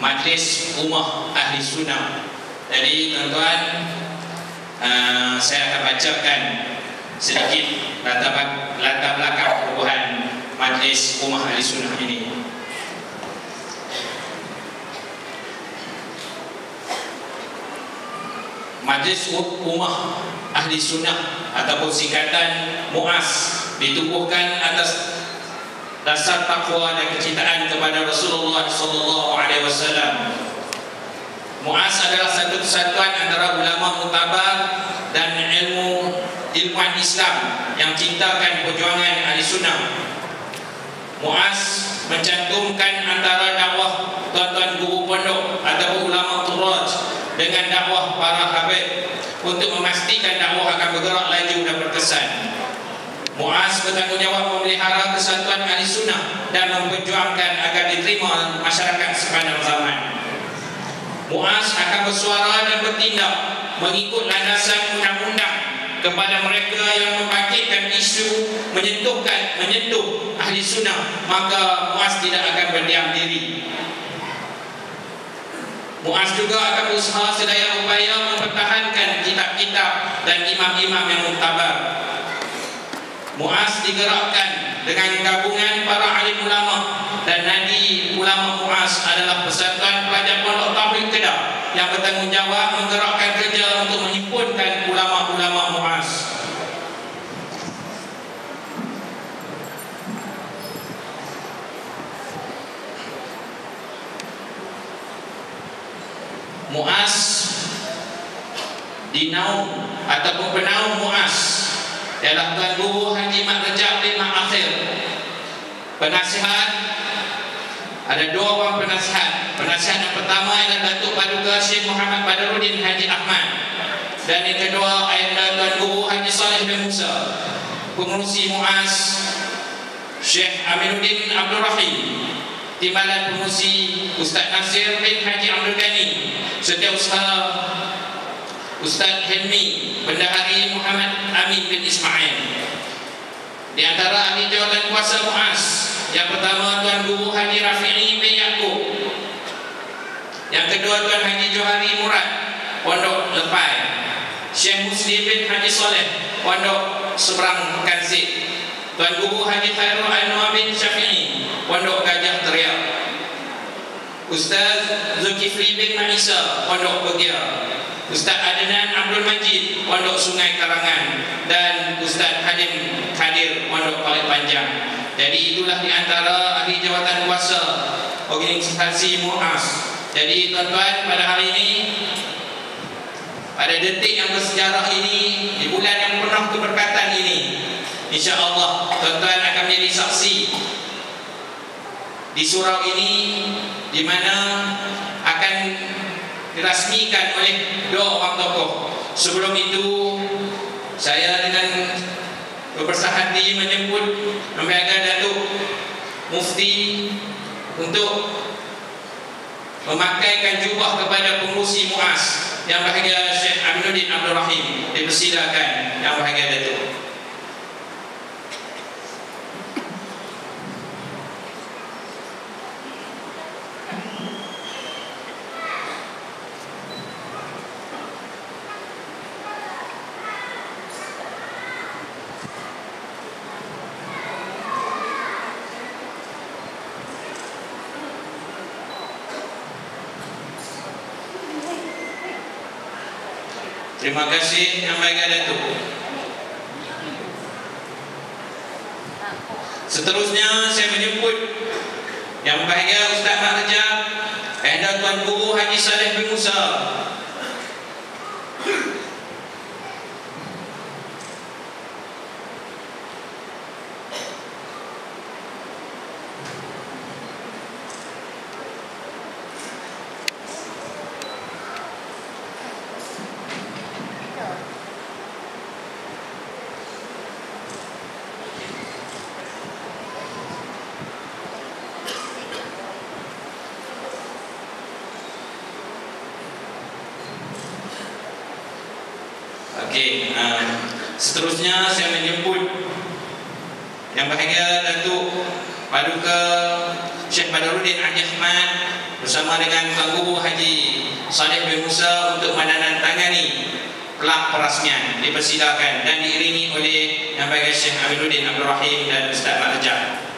Majlis Ummah Ahli Sunnah. Jadi tuan-tuan, uh, saya akan bacakan sedikit latar, latar belakang perubahan Majlis Ummah Ahli Sunnah ini. Majlis Ummah Ahli Sunnah ataupun singkatan MUAS ditubuhkan atas dasar takwa dan kecintaan kepada Rasulullah sallallahu alaihi wasallam. MUAS adalah satu kesatuan antara ulama mutabar dan ilmu ilmuwan Islam yang cintakan perjuangan ahli sunnah. MUAS mencantumkan antara dakwah tuan-tuan guru pondok ataupun ulama turaj dengan dakwah para habib untuk memastikan dakwah akan bergerak laju dan berkesan. Muaz bertanggungjawab memelihara kesatuan ahli sunnah dan memperjuangkan agar diterima masyarakat sepanjang zaman. Muaz akan bersuara dan bertindak mengikut landasan undang-undang kepada mereka yang membangkitkan isu menyentuhkan menyentuh ahli sunnah maka Muaz tidak akan berdiam diri. Muaz juga akan berusaha sedaya upaya mempertahankan kitab-kitab dan imam-imam yang muktabar Muaz digerakkan dengan gabungan para alim ulama dan nadi ulama Muaz adalah persatuan pelajar pondok tabligh Kedah yang bertanggungjawab menggerakkan kerja untuk menghimpunkan ulama-ulama Muaz. Muaz dinaum ataupun penaum Muaz ialah Tuan Guru Haji Mat Rejab bin Mak Akhir. Penasihat. Ada dua orang penasihat. Penasihat yang pertama ialah Datuk Paduka Syekh Muhammad Badaruddin Haji Ahmad. Dan yang kedua ialah Tuan Guru Haji Saleh bin Musa. Pengurusi Muaz Syekh Aminuddin Abdul Rahim. Timbalan pengurusi Ustaz Nasir bin Haji Abdul Ghani. Setiausaha Ustaz Helmi Bendahari Muhammad Amin bin Ismail. Di antara ahli jawatan kuasa Muaz Yang pertama Tuan Guru Haji Rafi'i bin Yaakob. Yang kedua Tuan Haji Johari Murad Pondok Lepai. Syekh Muslim bin Haji Soleh Pondok Seberang Kanzik Tuan Guru Haji Khairul Anwar bin Syafi'i Pondok Gajah Teriak. Ustaz Zulkifli bin Maisa Pondok Begia Ustaz Adnan Abdul Majid Pondok Sungai Karangan dan Ustaz Hadim Khadir Pondok Paling Panjang. Jadi itulah di antara ahli jawatan kuasa organisasi MUAS. Jadi tuan-tuan pada hari ini pada detik yang bersejarah ini di bulan yang penuh keberkatan ini insya-Allah tuan-tuan akan menjadi saksi di surau ini di mana akan dirasmikan oleh dua orang tokoh. Sebelum itu saya dengan berbesar hati menyebut Membaga Datuk Mufti untuk memakaikan jubah kepada pengurusi MUAS yang bahagia Syekh Aminuddin Abdul Rahim dipersilakan yang bahagia Datuk. Terima kasih yang baik ada itu. Seterusnya saya menyebut yang bahagia Ustaz Rejab dan Tuan Guru Haji Saleh bin Musa Okey, uh, seterusnya saya menyebut yang bahagia Datuk Paduka Syekh Badaruddin Haji Ahmad bersama dengan Tuan Guru Haji Saleh bin Musa untuk menandatangani kelak perasmian dipersilakan dan diiringi oleh yang bagai Syekh Amiruddin Abdul Rahim dan Ustaz Mak Rejab.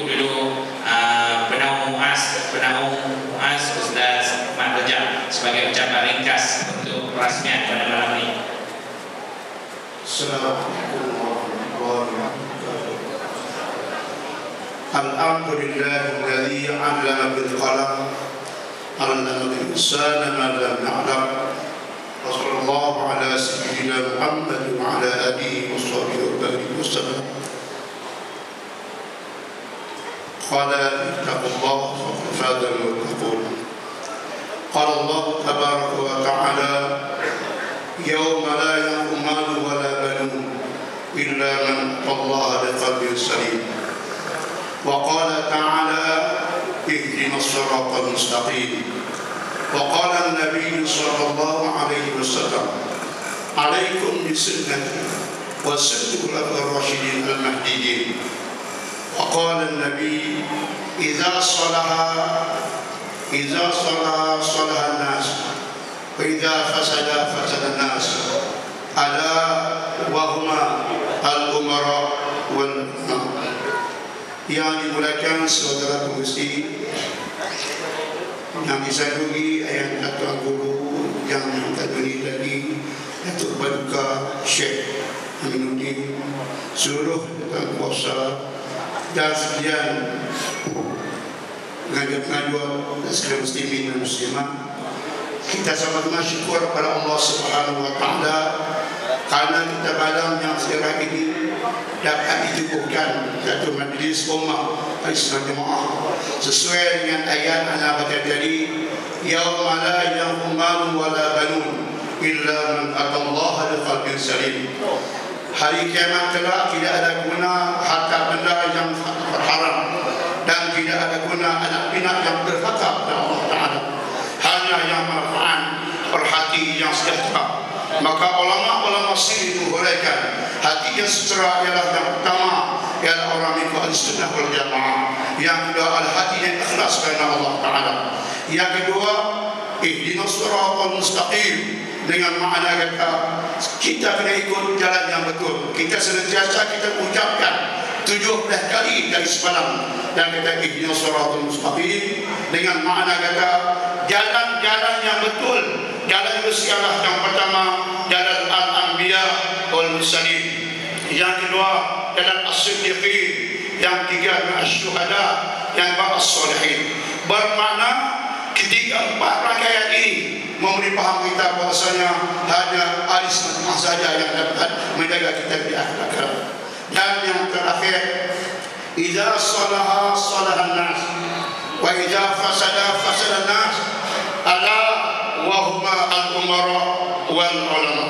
cukup dulu uh, penahu Muaz penahu Muaz Ustaz Mat Rejab sebagai ucapan ringkas untuk perasmian pada malam ini. Assalamualaikum warahmatullahi wabarakatuh. Alhamdulillahilladzi 'allama bil qalam 'allama bil insani ma lam ya'lam. Wassallallahu ala sayyidina Muhammad wa ala alihi wa sahbihi wa. فلا اتقوا الله فاز المتقون قال الله تبارك وتعالى يوم لا ينفع مال ولا بنون إلا من أتى الله بقلب سليم. وقال تعالى اهدنا الصراط المستقيم. وقال النبي صلى الله عليه وسلم عليكم بسنتي وسنة الراشدين المهديين. فقال النبي إذا صلها إذا صلها صلها الناس وإذا فسد فسد الناس ألا وهما الأمراء والنار يعني ملكان كان المسلمين yang bisa dugi ayat satu يعني yang kita beri lagi itu berduka syekh Aminuddin seluruh tentang dan sekian Gajah Najwa dan sekian muslimin dan muslimah kita sama-sama syukur kepada Allah Subhanahu Wa Taala karena kita malam yang sekarang ini dapat ditubuhkan satu majlis umat Islam Jemaah sesuai dengan ayat Allah baca Ya Allah la yawmanu wa la banun illa man atallaha liqalbin salim. Hari kiamat telah tidak ada guna harta benda yang berharam dan tidak ada guna anak pinak yang berfakar dan Allah Ta'ala. Hanya yang merafaan perhati yang sejahtera. Maka ulama-ulama sini menghuraikan hati yang sejahtera ialah yang pertama ialah orang yang kuat sunnah wal jamaah. Yang kedua adalah hati yang ikhlas kepada Allah Ta'ala. Yang kedua, ihdinas siratal mustaqim dengan makna kata kita kena ikut jalan yang betul. Kita sentiasa kita ucapkan 17 kali dari semalam. Dan kita ikhlas surat mustaqim dengan makna kata jalan-jalan yang betul. Jalan musyallah yang pertama jalan al-anbiya wal mursalin. Yang kedua jalan as-siddiqin. Yang tiga al-syuhada yang keempat as-solihin bermakna ketiga empat rangkaian ini memberi paham kita bahasanya hanya ahli sunnah saja yang dapat menjaga kita di akhirat. Dan yang terakhir, idza salaha salahan nas wa idza fasada fasada nas ala wa huma al-umara wal ulama.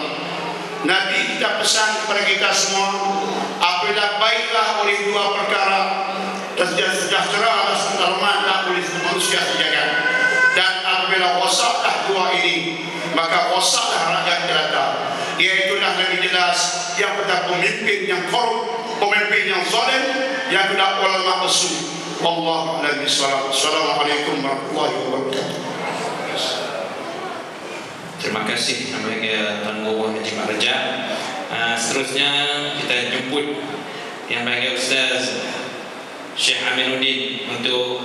Nabi kita pesan kepada kita semua apabila baiklah oleh dua perkara terjadi sejahtera dan selamatlah oleh manusia sejagat apabila wasaklah dua ini maka wasaklah rakyat jelata iaitulah lebih jelas yang pada pemimpin yang korup pemimpin yang zalim yang tidak ulama usul Allah Nabi Assalamualaikum warahmatullahi wabarakatuh. Terima kasih kepada Tuan Guru Haji Mak Raja. Uh, seterusnya kita jemput yang bagi Ustaz Syekh Aminuddin untuk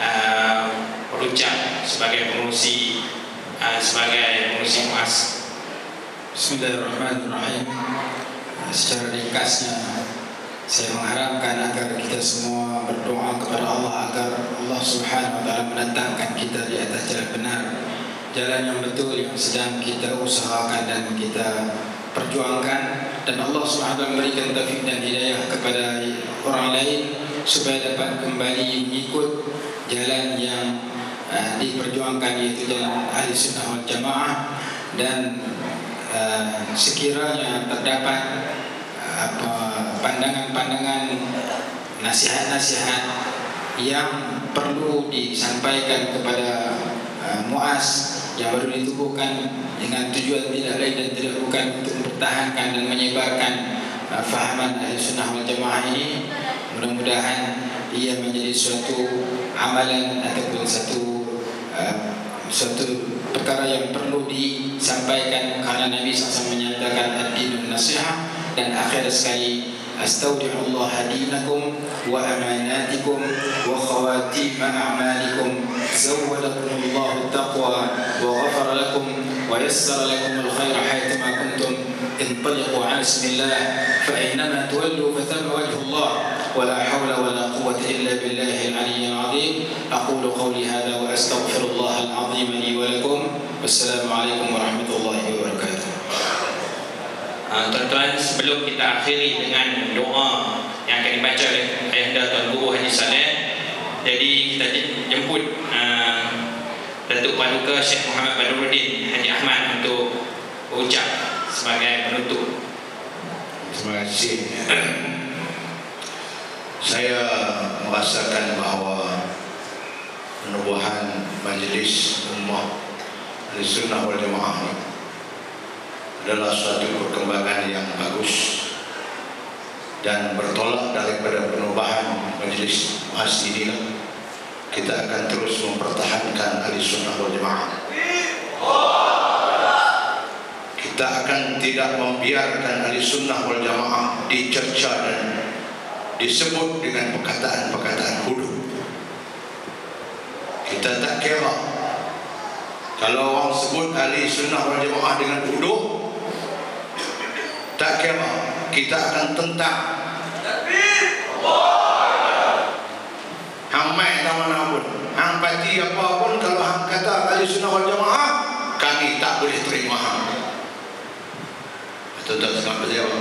uh, berucap sebagai pengurusi uh, sebagai pengurusi muas. Bismillahirrahmanirrahim. Secara ringkasnya saya mengharapkan agar kita semua berdoa kepada Allah agar Allah Subhanahu wa taala mendatangkan kita di atas jalan benar jalan yang betul yang sedang kita usahakan dan kita perjuangkan dan Allah SWT memberikan taufik dan hidayah kepada orang lain supaya dapat kembali mengikut jalan yang uh, diperjuangkan yaitu jalan ahli sunnah wal jamaah dan uh, sekiranya terdapat uh, apa pandangan-pandangan nasihat-nasihat yang perlu disampaikan kepada uh, muas yang baru ditubuhkan dengan tujuan tidak lain dan tidak bukan untuk mempertahankan dan menyebarkan uh, fahaman ahli sunnah wal jamaah ini mudah-mudahan ia menjadi suatu amalan ataupun satu uh, suatu perkara yang perlu disampaikan karena Nabi SAW menyatakan ad-dinun nasihat dan akhir sekali أستودع الله دينكم وأماناتكم وخواتيم أعمالكم زودكم الله التقوى وغفر لكم ويسر لكم الخير حيثما كنتم انطلقوا عن اسم الله فإنما تولوا فثم وجه الله ولا حول ولا قوة إلا بالله العلي العظيم أقول قولي هذا وأستغفر الله العظيم لي ولكم والسلام عليكم ورحمة الله وبركاته Uh, tuan-tuan sebelum kita akhiri dengan doa yang akan dibaca oleh ayahanda Tuan Guru Haji Saleh jadi kita jemput uh, Datuk Paduka Syekh Muhammad Badruddin Haji Ahmad untuk berucap sebagai penutup Terima kasih Saya merasakan bahawa penubuhan majlis ummah Ahli Sunnah wal Jamaah adalah suatu perkembangan yang bagus dan bertolak daripada penubahan majlis ini kita akan terus mempertahankan ahli sunnah wal jamaah. Kita akan tidak membiarkan ahli sunnah wal jamaah dicerca dan disebut dengan perkataan-perkataan bodoh kita tak kira. Kalau orang sebut ahli sunnah wal jamaah dengan bodoh tak kira. Kita akan tentang. Hang mai tak mana pun hang pati apa pun kalau hang kata ahli sunnah wal jamaah kami tak boleh terima hang. Betul tak sebab siapa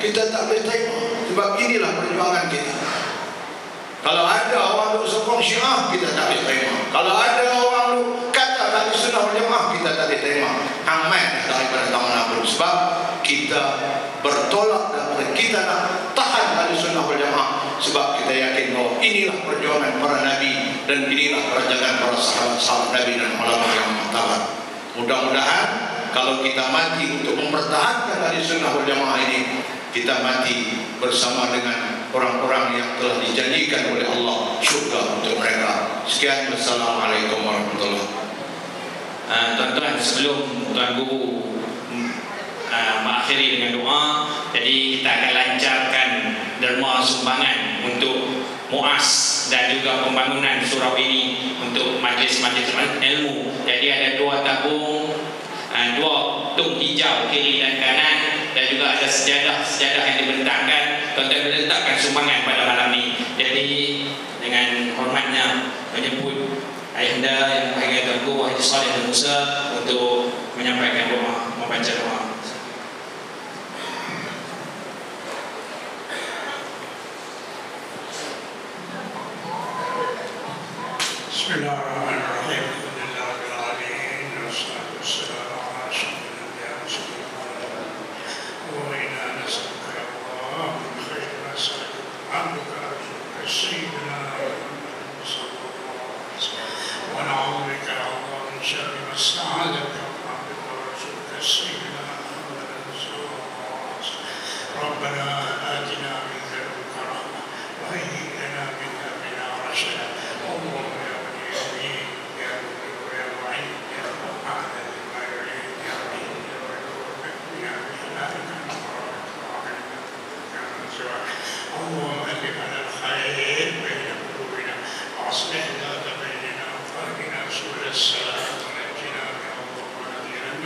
kita tak boleh terima. Sebab inilah perjuangan kita kalau ada orang duk sokong syiah kita tak boleh terima. Kalau ada orang duk kata ahli sunnah wal jamaah kita tak boleh terima. Mai daripada taman abun sebab kita bertolak dan kita nak tahan ahli sunnah wal jamaah. Sebab kita yakin bahawa inilah perjuangan para nabi dan inilah perjalanan para sahabat-sahabat nabi dan ulama yang martabat mudah-mudahan kalau kita mati untuk mempertahankan ahli sunnah wal jamaah ini kita mati bersama dengan orang-orang yang telah dijanjikan oleh Allah syurga untuk mereka. Sekian wassalamualaikum warahmatullahi wabarakatuh. Uh, tuan-tuan sebelum Tuan Guru uh, mengakhiri dengan doa jadi kita akan lancarkan derma sumbangan untuk muas dan juga pembangunan surau ini untuk majlis-majlis ilmu. Jadi ada dua tabung uh, dua tung hijau kiri dan kanan dan juga ada sejadah-sejadah yang dibentangkan tuan-tuan letakkan sumbangan pada malam ini jadi dengan hormatnya menyebut Ayahanda yang bahagia Tuanku Haji Saleh dan Musa untuk menyampaikan doa, membaca doa. سعادة ربنا سيدنا محمد ربنا